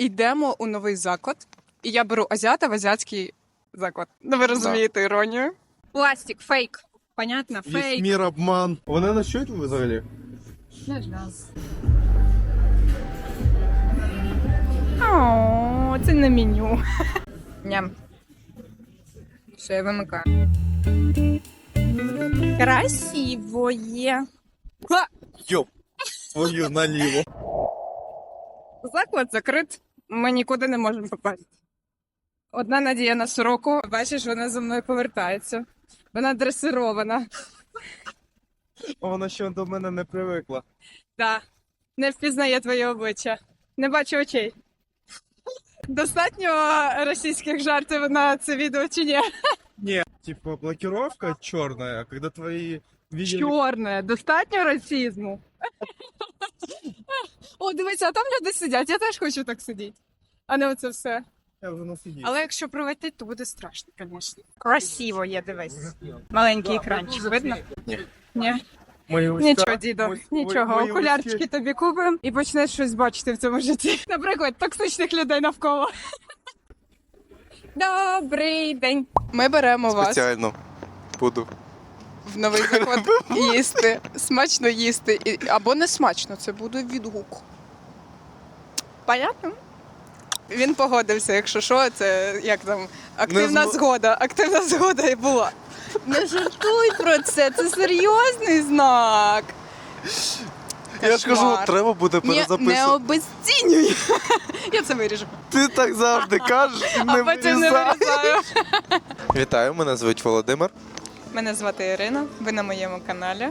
Йдемо у новий заклад, і я беру азіата в азіатський заклад. Ну, ви розумієте іронію. Пластик, фейк. Понятно, Весь фейк. мір обман. Вони на що взагалі? Знаю. О, це не меню. Ням. Все, я вимикаю. Красиво є. Ха! Йоп. Твою наліво. Заклад закрит. Ми нікуди не можемо попасти. Одна надія на сороку. Бачиш, вона за мною повертається. Вона дресирована. Вона ще до мене не привикла. Так. Не впізнає твоє обличчя. Не бачу очей. Достатньо російських жартів на це відео чи ні? Ні. Типа блокировка чорна, коли твої видели... Чорне, достатньо расизму. О, дивися, а там люди сидять. Я теж хочу так сидіти. А не оце все. Я вже насидів. Але якщо прилетить, то буде страшно, звісно. Красиво є, дивись. Маленький екранчик, видно? Ні. Ні. Мої уста- Нічого, дідо, мої- нічого. мої Окулярчики узки- тобі купимо і почнеш щось бачити в цьому житті. Наприклад, токсичних людей навколо. Добрий день. Ми беремо вас Спеціально буду. В новий заклад їсти. Смачно їсти. І- Або не смачно, це буде відгук. Понятно? Він погодився, якщо що, це як там активна змо- згода. Активна згода і була. Не жартуй про це, це серйозний знак. Я ж кажу, Кошмар. треба буде Ні, не перезаписувати. обезцінюй. Я це виріжу. Ти так завжди кажеш, і А не потім не вирізаєш. вирізаю. Вітаю, мене звуть Володимир. Мене звати Ірина, ви на моєму каналі.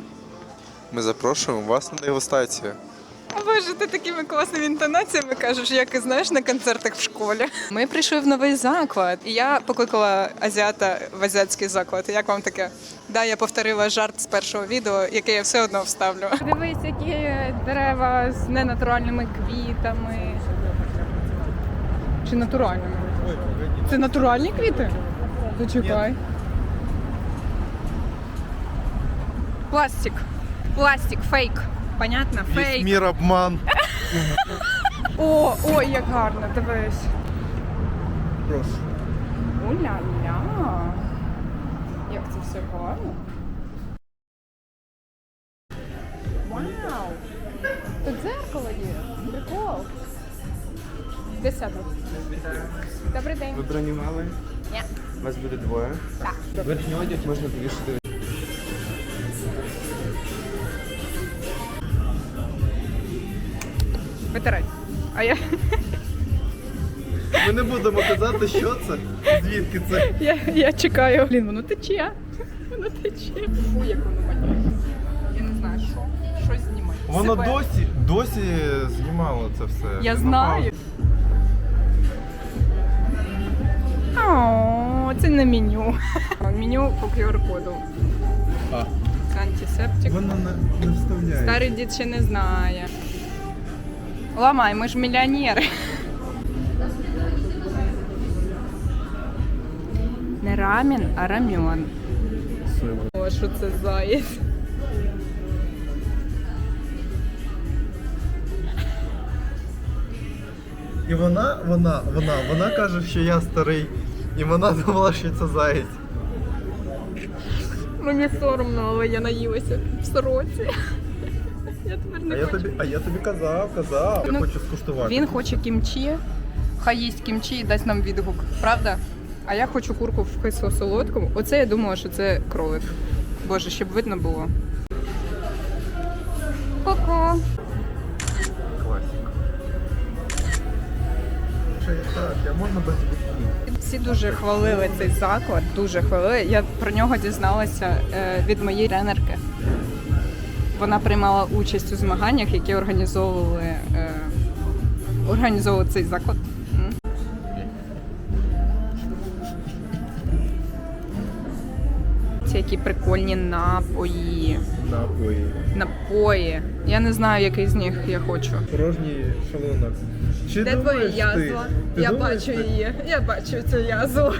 Ми запрошуємо вас на дегустацію. О, Боже, ти такими класними інтонаціями кажеш, як і знаєш на концертах в школі. Ми прийшли в новий заклад, і я покликала азіата в азіатський заклад. Як вам таке? Да, я повторила жарт з першого відео, яке я все одно вставлю. Дивись, які дерева з ненатуральними квітами. Чи натуральними? Це натуральні квіти? Зачекай. Пластик. Пластик, фейк. Понятно? Весь Фейк. мір обман. О, ой, як гарно, дивись. Прошу. Уля-ля. Як це все гарно. Вау! Тут дзеркало є. Прикол. Де сяду? Добрий день. Ви бронювали? Ні. Вас буде двоє. Так. Верхній одяг можна повішати. А я, Ми не будемо казати, що це, звідки це. я, я чекаю. Блін, воно тече. Воно тече. Фу, як воно воняє. Я не знаю, що. Щось знімає. Воно Себе. досі, досі знімало це все. Я На знаю. О, це не меню. Меню по QR-коду. А. Антисептик. Воно не, не вставляє. Старий дід ще не знає. Ламай, ми ж мільйонери. Не рамін, а рамьон. О, що це заєць? І вона, вона, вона, вона каже, що я старий. І вона думала, що це заєць. Мені соромно, але я наїлася в сороці. Я тепер А не я хочу. тобі, а я тобі казав, казав. Ну, я хочу скуштувати. Він хоче кімчі, хай їсть кімчі і дасть нам відгук, правда? А я хочу курку в кисло солодкому. Оце я думала, що це кролик. Боже, щоб видно було. Ко-ко. Класика. Ще й Так, я можна без бутів? Всі дуже хвалили цей заклад, дуже хвалили. Я про нього дізналася е, від моєї тренерки. Вона приймала участь у змаганнях, які організовували, е, організовував цей заклад. Ці які прикольні напої. Напої. Напої. Я не знаю, який з них я хочу. Порожній шалунок. Чи Де твоя думаєш ти? язва? Ти Я думаєш бачу ти? її. Я бачу цю язву.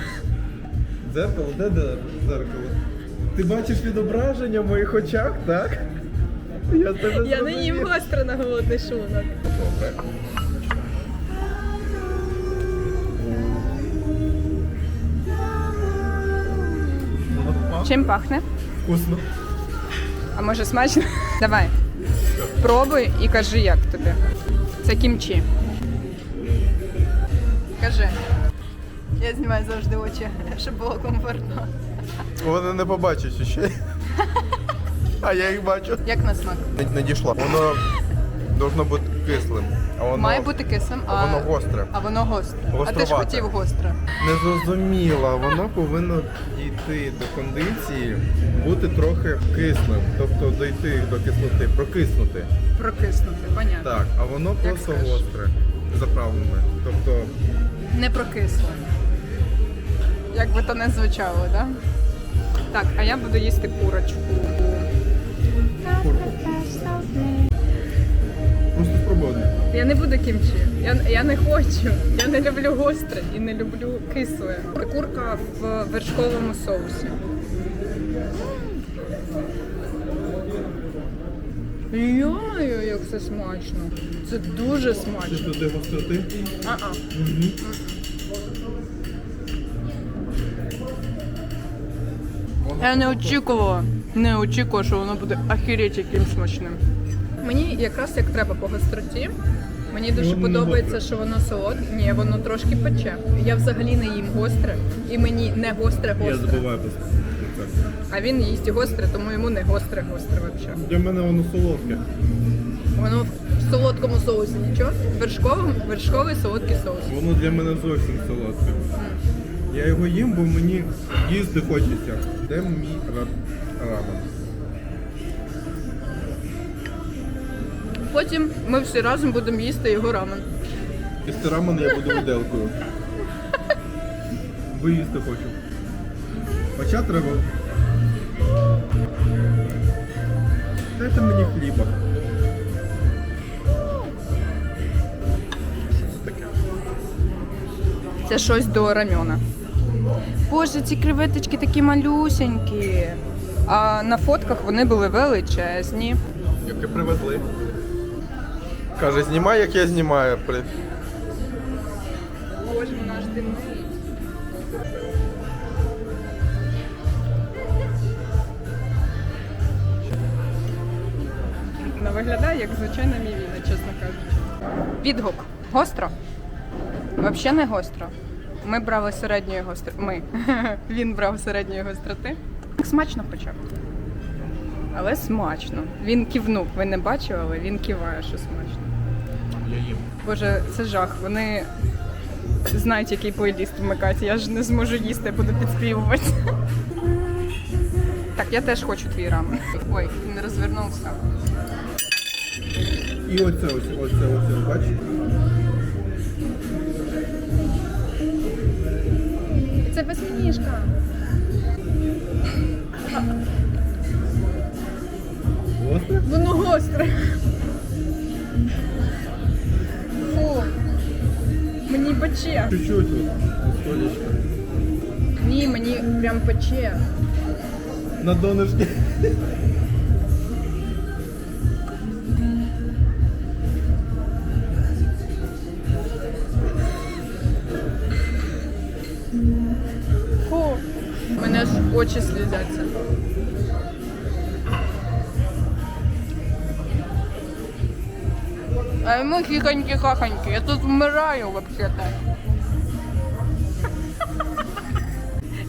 Дзеркало, де де дзеркало? Ти бачиш відображення в моїх очах, так? Я Я не їм гостро на голодний шунок. Добре. Чим пахне? Вкусно. А може смачно? Давай. Пробуй і кажи, як тобі. Це кімчі. Кажи. Я знімаю завжди очі, щоб було комфортно. Вони не побачать ще. А я їх бачу. Як на смак? Не, не дійшла. Воно должно бути кислим. А воно Має бути кислим, а, а воно гостре. а воно гостре. А ти ж хотів гостре. Не зрозуміла, воно повинно дійти до кондиції, бути трохи кислим. Тобто дійти до кислоти, прокиснути. Прокиснути, понятно. Так, а воно Як просто скажеш. гостре. Заправлене. Тобто Не прокисло. Як би то не звучало, так? Да? Так, а я буду їсти курочку. Курку. Просто спробуй. Я не буду кімчі. Я, я не хочу. Я не люблю гостре і не люблю кисле. Курка в вершковому соусі. Йомаю, як це смачно. Це дуже смачно. туди гостроти? А-а. Я не очікувала, не очікувала, що воно буде ахіріть яким смачним. Мені якраз як треба по гостроті. Мені дуже Воно подобається, що воно солодке. Ні, воно трошки пече. Я взагалі не їм гостре, і мені не гостре гостре. Я забуваю про це. А він їсть гостре, тому йому не гостре гостре взагалі. Для мене воно солодке. Воно в солодкому соусі нічого. Вершковий, вершковий солодкий соус. Воно для мене зовсім солодке. Я його їм, бо мені їсти хочеться. Де мій ра- рамен? Потім ми всі разом будемо їсти його рамен. Їсти рамен я буду виделкою. Бо їсти хочу. Хоча треба. Дайте мені хліба. Це щось до рамена. Боже, ці креветочки такі малюсенькі. А на фотках вони були величезні. Яке привезли. Каже, знімай, як я знімаю. Боже, вона ж димить. Вона виглядає як звичайна мівіна, чесно кажучи. Відгук. Гостро? Взагалі не гостро. Ми брали середньої гостроти. Ми. Він брав середньої гостроти. Смачно хоча б. Але смачно. Він кивнув. Ви не бачили, але він киває, що смачно. Я їм. Боже, це жах. Вони знають, який плейліст вмикати. Я ж не зможу їсти, я буду підспівувати. Так, я теж хочу твій рамен. Ой, він розвернувся. І оце ось, оце, оце, бачиш? Це безкнижка. Гостре? Воно гостре. Фу. Мені пече. Чуть-чуть от, столічка. Ні, мені прям пече. На донышке. Фу. У мене аж очі слізяться. А йому хіхоньки-хахоньки. Я тут вмираю вообще-то.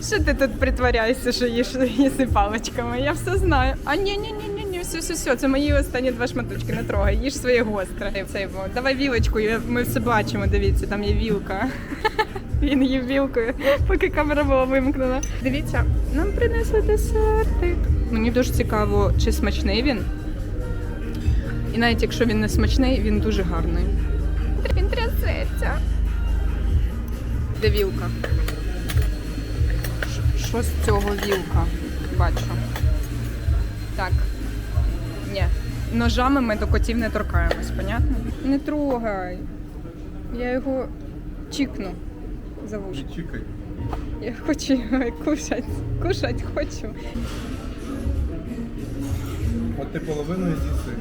Що ти тут притворяєшся, що їш їси паличками? Я все знаю. А ні, ні, ні, ні, ні, все, все, все. Це мої останні два шматочки. Не трогай. Їж своє гостре. Цей, бо. Давай вілочку, я- ми все бачимо. Дивіться, там є вілка. Він їв вілкою, поки камера була вимкнена. Дивіться, нам принесли десертик. Мені дуже цікаво, чи смачний він. І навіть якщо він не смачний, він дуже гарний. Він трясеться. Де вілка? Що з цього вілка? Бачу. Так. Ні. Ножами ми до котів не торкаємось, понятно? Не трогай. Я його чікну за вушко. Чекай. Я хочу його кушать. Кушать хочу ти половину з'їси.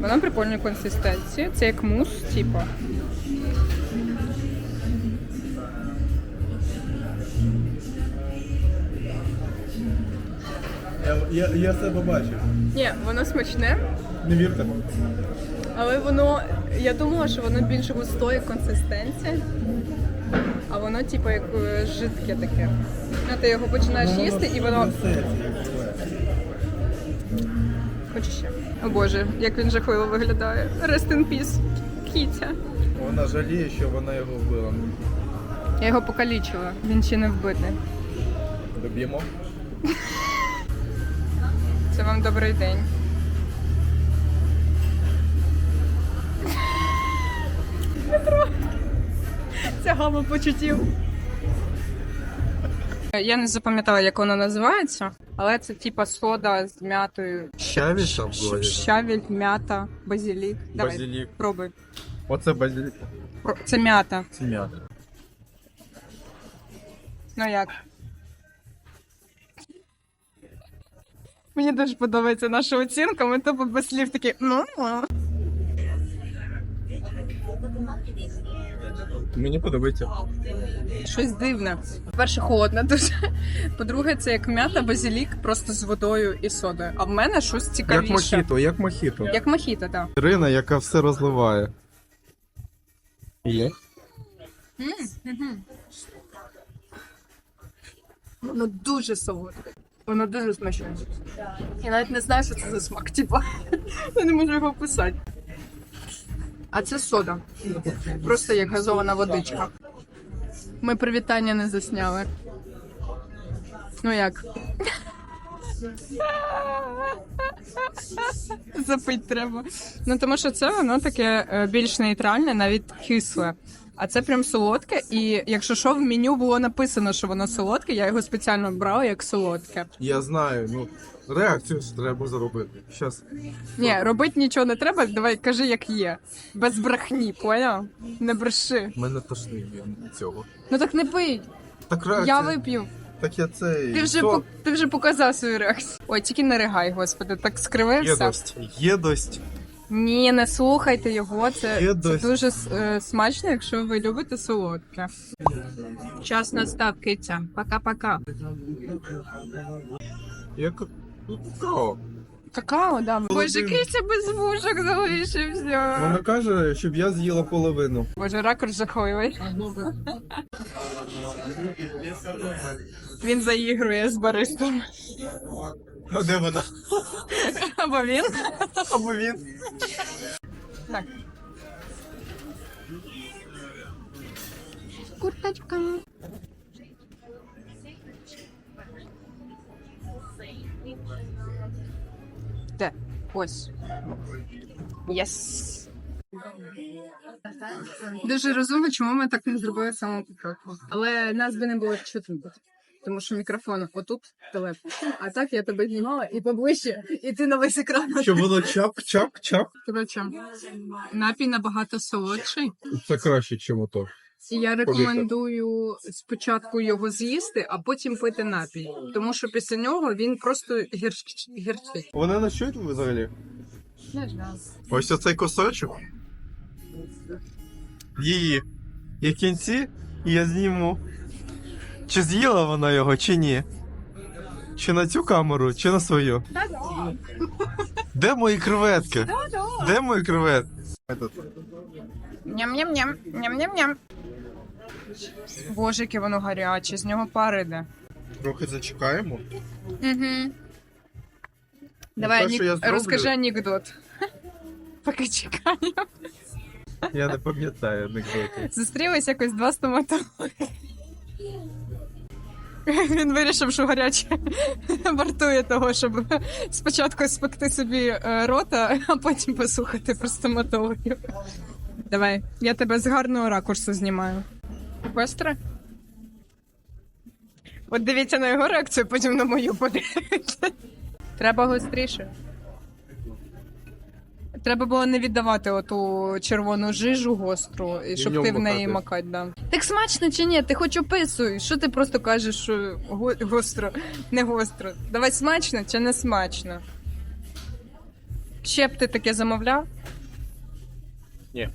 Вона прикольна консистенція. Це як мус, типу. Я, я, я себе бачив. Ні, воно смачне, Не вірте. але воно. Я думала, що воно більш густої консистенції. Воно, типу, як е, жидке таке. Ну, ти його починаєш їсти і воно. Хочу ще. О Боже, як він жахливо виглядає. Rest in peace. Кітя. Вона жаліє, що вона його вбила. Я його покалічила. Він ще не вбитий. Доб'ємо. Це вам добрий день. Це гама почуттів. Я не запам'ятала, як вона називається, але це типа сода з м'ятою. Щаві там Щ- Щавель, м'ята, базилік. Давай, Базилік. пробуй. Оце базилік. Про- Це м'ята. Це м'ята. Ну як? Мені дуже подобається наша оцінка. Ми тупо без слів такі. Ну, ну. Мені подобається. Щось дивне. По-перше, холодно дуже. По-друге, це як м'ята, базилік просто з водою і содою. А в мене щось Як мохіто, як мохіто. Як мохіто, так. Ірина, яка все розливає. Є? Воно дуже солодке. Воно дуже смачне. Я навіть не знаю, що це за смак, типа. Я не можу його описати. А це сода. Просто як газована водичка. Ми привітання не засняли. Ну як? Запить треба. Ну тому що це воно таке е, більш нейтральне, навіть кисле. А це прям солодке, і якщо що, в меню було написано, що воно солодке, я його спеціально брала як солодке. Я знаю, ну реакцію ж треба зробити. Щас. Ні, робити нічого не треба, давай кажи, як є. Без брехні, поняв? Не бреши. Мене тошнить від цього. Ну так не пий. Так реакція. Я вип'ю. Так я цей. Ти вже по- ти вже показав свою реакцію. Ой, тільки не ригай, господи, так скривився. Єдость. Єдость. Ні, не слухайте його. Це, це дуже е, смачно, якщо ви любите солодке. Час настав, киця. Пока-пока. Як ну, какао. Какао, да. Боже, киця без вушок залишився. Вона каже, щоб я з'їла половину. Боже, ракурс жахливий. Він заігрує з баристом. А де вона? Або він. Або він. Так. Курточка. Де? Ось. Єс. Дуже розумно, чому ми так не зробили самого початку. Але нас би не було чутно. Тому що мікрофон отут телефон. А так я тебе знімала і поближче, і ти на весь екран. Що було чап, чап, чап. Коротше, напій набагато солодший. Це краще, ніж ото. Я рекомендую спочатку його з'їсти, а потім пити напій. Тому що після нього він просто гірч... гірчить. Вони на що взагалі? Ось оцей кусочок. Її. І в кінці я зніму. Чи з'їла вона його, чи ні? Чи на цю камеру, чи на свою? Де мої креветки? Де мої креветки? Ням-ням-ням, ням-ням-ням. Боже, яке воно гаряче, з нього пар іде. Трохи зачекаємо. Угу. Давай, те, що я зроблю- розкажи анекдот. Поки чекаємо. Я не пам'ятаю анекдоти. Зустрілись якось два стоматологи. Він вирішив, що гаряче вартує того, щоб спочатку спекти собі е, рота, а потім послухати про стоматологів. Давай, я тебе з гарного ракурсу знімаю. Гостре? От дивіться на його реакцію, потім на мою подивіться. Треба гостріше. Треба було не віддавати оту червону жижу гостру, і щоб ти в неї макати. макать. Да. Так смачно чи ні? Ти хоч описуй. Що ти просто кажеш, що го- гостро, не гостро. Давай смачно чи не смачно? Ще б ти таке замовляв? Ні.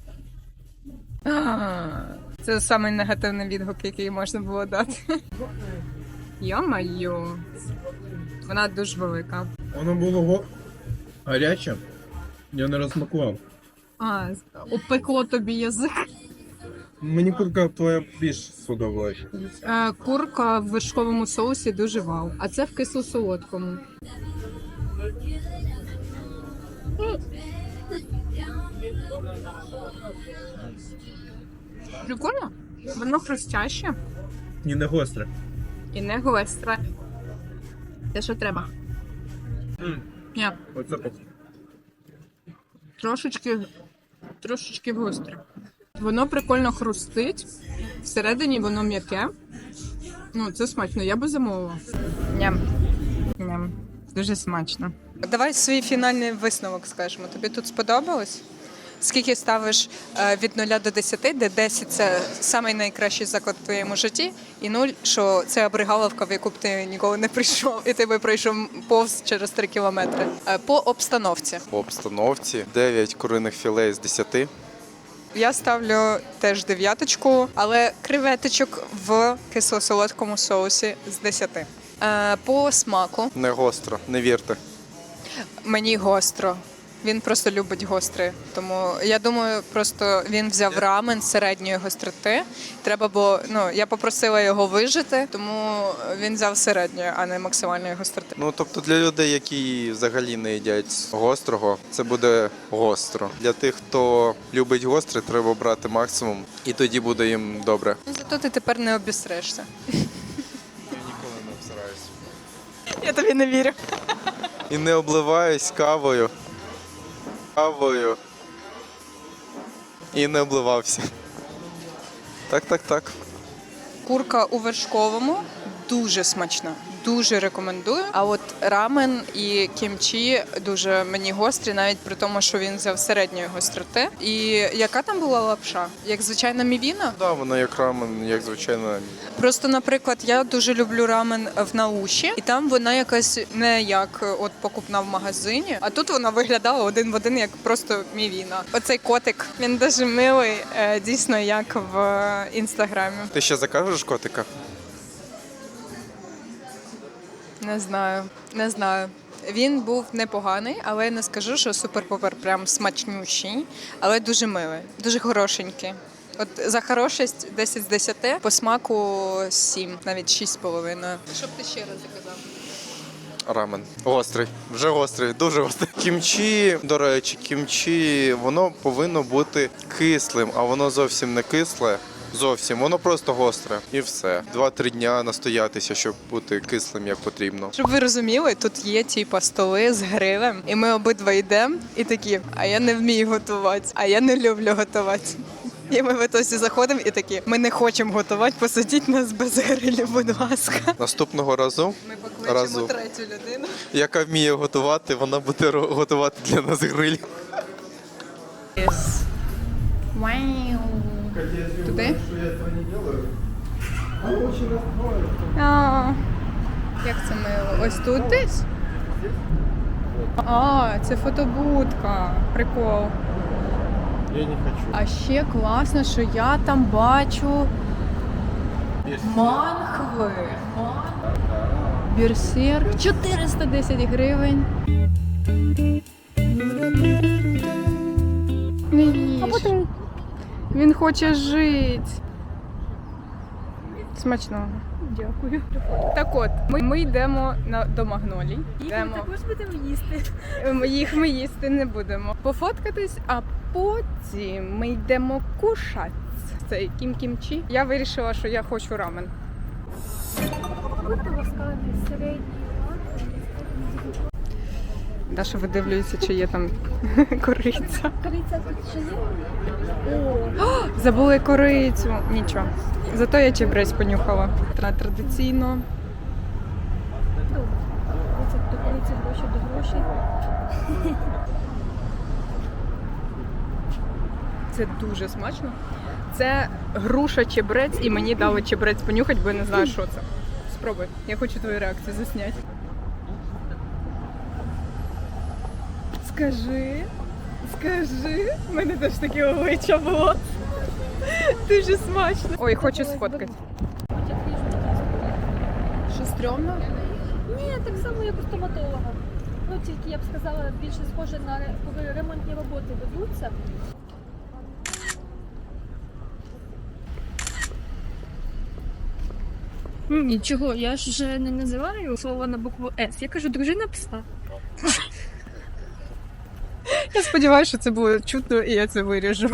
А, Це самий негативний відгук, який можна було дати. Йо-майо. Вона дуже велика. Воно було го... гаряче. Я не розмакував. А, опекло тобі язик. Мені курка твоя більш сподобалась. Е, Курка в вершковому соусі дуже вау. А це в кисло-солодкому. Прикольно. Воно хрустяще І не гостре. і не гостре. Те, що треба. М. Ні, Оце пок- трошечки, трошечки гостре. Воно прикольно хрустить. Всередині воно м'яке. Ну, це смачно, я би замовила. Ням. Ням. Дуже смачно. Давай свій фінальний висновок скажемо. Тобі тут сподобалось? Скільки ставиш е, від 0 до 10, де 10 це самий найкращий заклад в твоєму житті, і 0, що це обригаловка, в яку б ти ніколи не прийшов, і ти би пройшов повз через 3 кілометри. Е, По обстановці. По обстановці 9 куриних філей з 10. Я ставлю теж дев'яточку, але креветочок в кисло-солодкому соусі з 10. Е, По смаку Не гостро, не вірте. мені гостро. Він просто любить гостре. Тому я думаю, просто він взяв рамен середньої гостроти. Треба було, ну я попросила його вижити, тому він взяв середньої, а не максимальної гостроти. Ну тобто для людей, які взагалі не їдять гострого, це буде гостро. Для тих, хто любить гостре, треба брати максимум, і тоді буде їм добре. Ну, Зато ти тепер не обісрешся. Я ніколи не обсираюсь. Я тобі не вірю. І не обливаюсь кавою. Кавою. І не обливався. Так, так, так. Курка у вершковому дуже смачна. Дуже рекомендую. А от рамен і кімчі дуже мені гострі, навіть при тому, що він взяв середньої гостроти. І яка там була лапша? Як звичайна мівіна? Да, воно як рамен, як звичайно. Просто, наприклад, я дуже люблю рамен в науші, і там вона якась не як от покупна в магазині, а тут вона виглядала один в один, як просто мівіна. Оцей котик він дуже милий, е, дійсно, як в е, інстаграмі. Ти ще закажеш котика? Не знаю, не знаю. Він був непоганий, але не скажу, що супер-пупер прям смачнющий, але дуже милий, дуже хорошенький. От за хорошість 10 з 10, по смаку 7, навіть 6,5. Що б ти ще раз заказав? Рамен. Гострий. Вже гострий, дуже гострий. Кімчі, до речі, кімчі, воно повинно бути кислим, а воно зовсім не кисле. Зовсім, воно просто гостре. І все. Два-три дня настоятися, щоб бути кислим як потрібно. Щоб ви розуміли, тут є типа столи з грилем, і ми обидва йдемо і такі, а я не вмію готувати, а я не люблю готувати. І ми в ітосі заходимо і такі, ми не хочемо готувати, посадіть нас без грилю, будь ласка. Наступного разу, Ми покличемо Разу. третю людину. яка вміє готувати, вона буде ро- готувати для нас гриль. Вау. Туди? А, як це мило? Ось тут десь? А, це фотобудка. Прикол. Я не хочу. А ще класно, що я там бачу манхви. Берсерк 410 гривень. Не їж. Він хоче жити. Смачного. Дякую. Так от, ми, ми йдемо на, до Магнолій. Йдемо. Також будемо їсти. Ем, Їх ми їсти не будемо. Пофоткатись, а потім ми йдемо кушати. Це кім кімчі. Я вирішила, що я хочу рамен. Будьте ласкаві, середній Даша видивлюється, чи є там кориця. Кориця тут ще є? О, Забули корицю. Нічого. Зато я чебрець понюхала. Традиційно. Кориця до кориці, гроші до грошей. Це дуже смачно. Це груша чебрець, і мені дали чебрець понюхати, бо я не знаю, що це. Спробуй. Я хочу твою реакцію засняти. Скажи, скажи, в мене теж таке обличчя було. Дуже смачно. Ой, хочу сфоткати. Що стрьомно? Ні, так само, як у стоматолога. Ну, тільки я б сказала, більше схоже на ре- коли ремонтні роботи ведуться. Нічого, я ж вже не називаю слово на букву С. Я кажу дружина пса. Я сподіваюся, що це було чутно, і я це виріжу.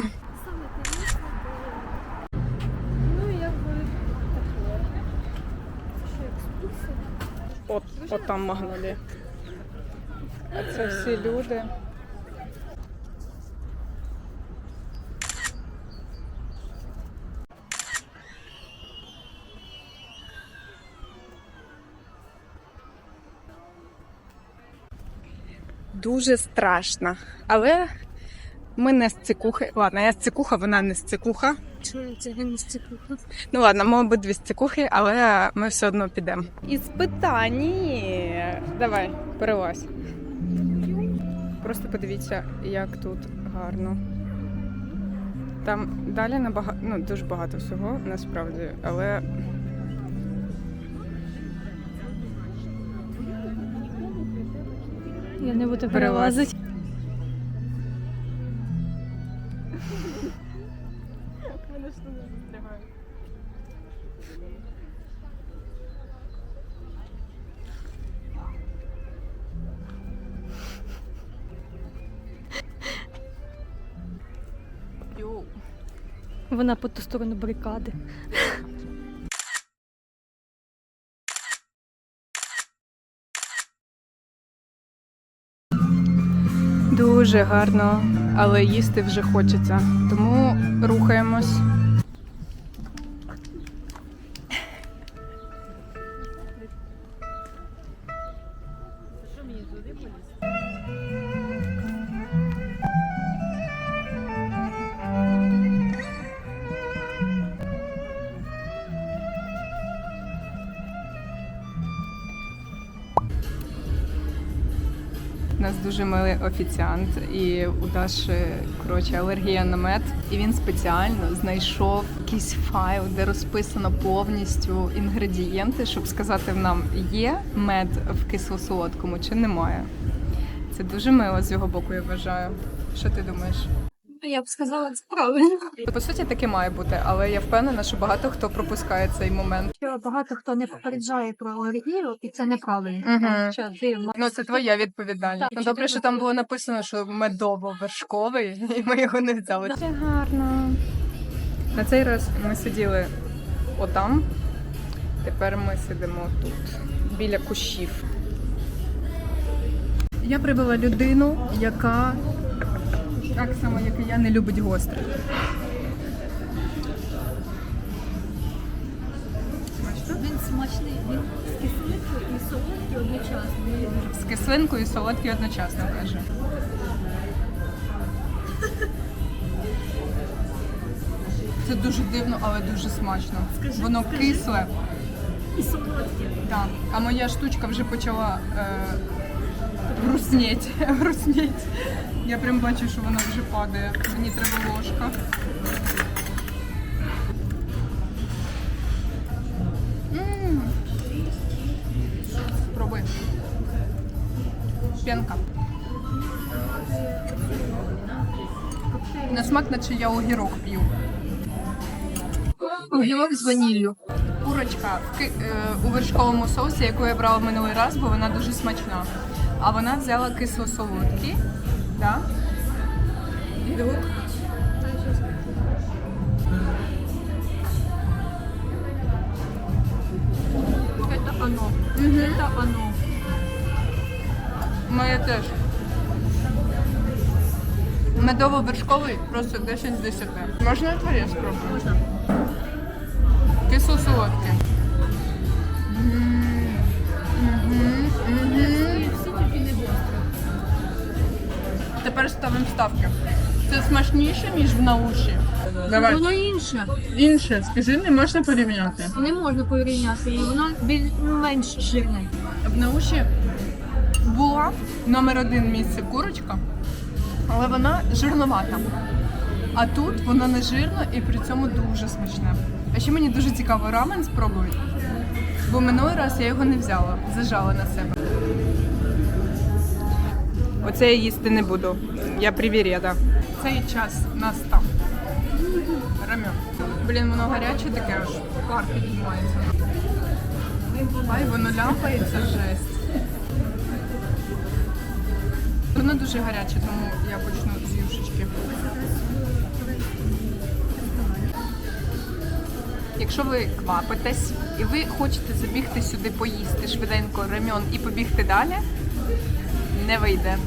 Ну, як би таке. От, от там магнолі. А це всі люди. Дуже страшно. Але ми не з цикухи. Ладно, я з цикуха, вона не з цикуха. Чому це не стекло? Ну ладно, ми обидві з цикухи, але ми все одно підемо. Іспитані. Давай, перелазь. Просто подивіться, як тут гарно. Там далі набагато, ну дуже багато всього насправді, але Я не буду перелазити. Вона по ту сторону барикади. Дуже гарно, але їсти вже хочеться. Тому рухаємось. Офіціант, і у Даші коротше алергія на мед. І він спеціально знайшов якийсь файл, де розписано повністю інгредієнти, щоб сказати нам, є мед в кисло-солодкому чи немає. Це дуже мило з його боку, я вважаю. Що ти думаєш? Я б сказала, це правильно. По суті, таке має бути, але я впевнена, що багато хто пропускає цей момент. Що багато хто не попереджає про алергію, і це неправильно. Тому Що дивно. Ну, це твоя відповідальність. Так, Ну добре, що там було написано, що медово-вершковий, і ми його не взяли. Це гарно. На цей раз ми сиділи отам. Тепер ми сидимо тут, біля кущів. Я привела людину, яка так само, як і я, не любить гостре. Він смачний, він з кислинкою і солодкий одночасно. З кислинкою і солодкий одночасно каже. Це дуже дивно, але дуже смачно. Воно кисле. І солодкий. Так. А моя штучка вже почала е, грустнеть. грустнеть. Я прям бачу, що вона вже падає. Мені треба ложка. Спробуй. Пенка. На смак, наче я огірок п'ю. Огірок з ваніллю. Курочка е, у вершковому соусі, яку я брала минулий раз, бо вона дуже смачна. А вона взяла кисло-солодкий. Да? Відгук. Это оно. Это оно. Моя теж. Медово-вершковий просто 10 з 10. Можна твоє спробую? Можна. Кисло-солодкий. Тепер ставимо ставки. Це смачніше, ніж в науші. Давай. Воно інше. Інше, скажи, не можна порівняти. Не можна порівняти. Воно біль... менш жирне. В науші була номер один місце курочка, але вона жирновата. А тут вона не жирна і при цьому дуже смачна. А ще мені дуже цікаво рамен спробувати. Бо минулий раз я його не взяла, зажала на себе. Оце я їсти не буду. Я привірєда. Цей час настав. Рам'ян. Блін, воно гаряче таке аж пар піднімається. Ай, воно ляпається жесть. Воно дуже гаряче, тому я почну з юшечки. Якщо ви квапитесь і ви хочете забігти сюди поїсти швиденько рем'ян і побігти далі, не вийде.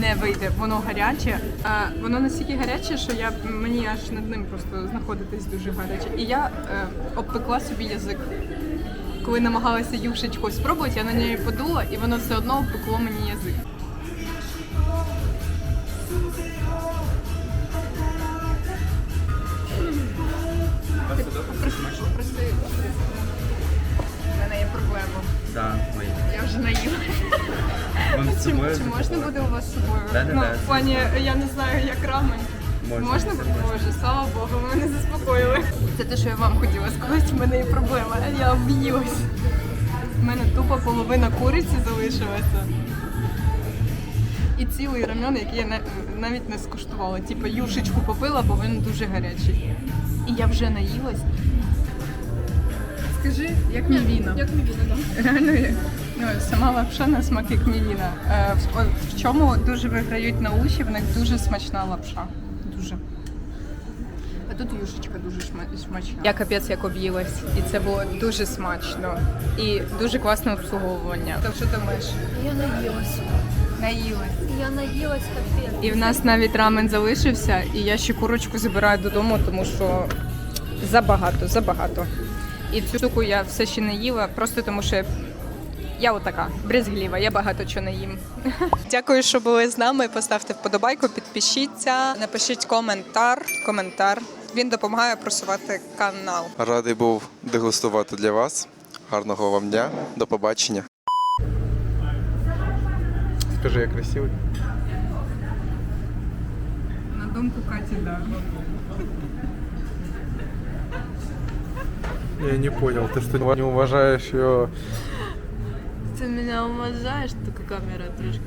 Не вийде, воно гаряче. А воно настільки гаряче, що я мені аж над ним просто знаходитись дуже гаряче. І я е, обпекла собі язик. Коли намагалася юшечку спробувати, я на неї подула, і воно все одно обпекло мені язик. Можна буде у вас з собою? Да-да-да, ну, в плані, я не знаю, як рамен. Можна, Можна буде? можна. Боже, слава Богу, ви мене заспокоїли. Це те, що я вам хотіла сказати, в мене є проблема. Я об'їлась. У мене тупо половина куриці залишилася. І цілий рамен, який я на- навіть не скуштувала. Типу юшечку попила, бо він дуже гарячий. І я вже наїлась. Скажи, як мівіна. Як мівіна, да. Реально, ну, сама лапша на смак як мівіна. Е, в, чому дуже виграють науші, в них дуже смачна лапша. Дуже. А тут юшечка дуже смачна. Я капець як об'їлась. І це було дуже смачно. І дуже класне обслуговування. То що думаєш? Я наїлась. Наїлась. Я наїлась капець. І в нас навіть рамен залишився, і я ще курочку забираю додому, тому що забагато, забагато. І цю штуку я все ще не їла, просто тому що я отака, брезгліва, я багато чого не їм. Дякую, що були з нами. Поставте вподобайку, підпишіться, напишіть коментар. Коментар. Він допомагає просувати канал. Радий був дегустувати для вас. Гарного вам дня. До побачення. Скажи, я красивий. На думку Каті, так. Я не понял, ты что, не уважаешь ее Ти меня умножаешь, только камера трішки.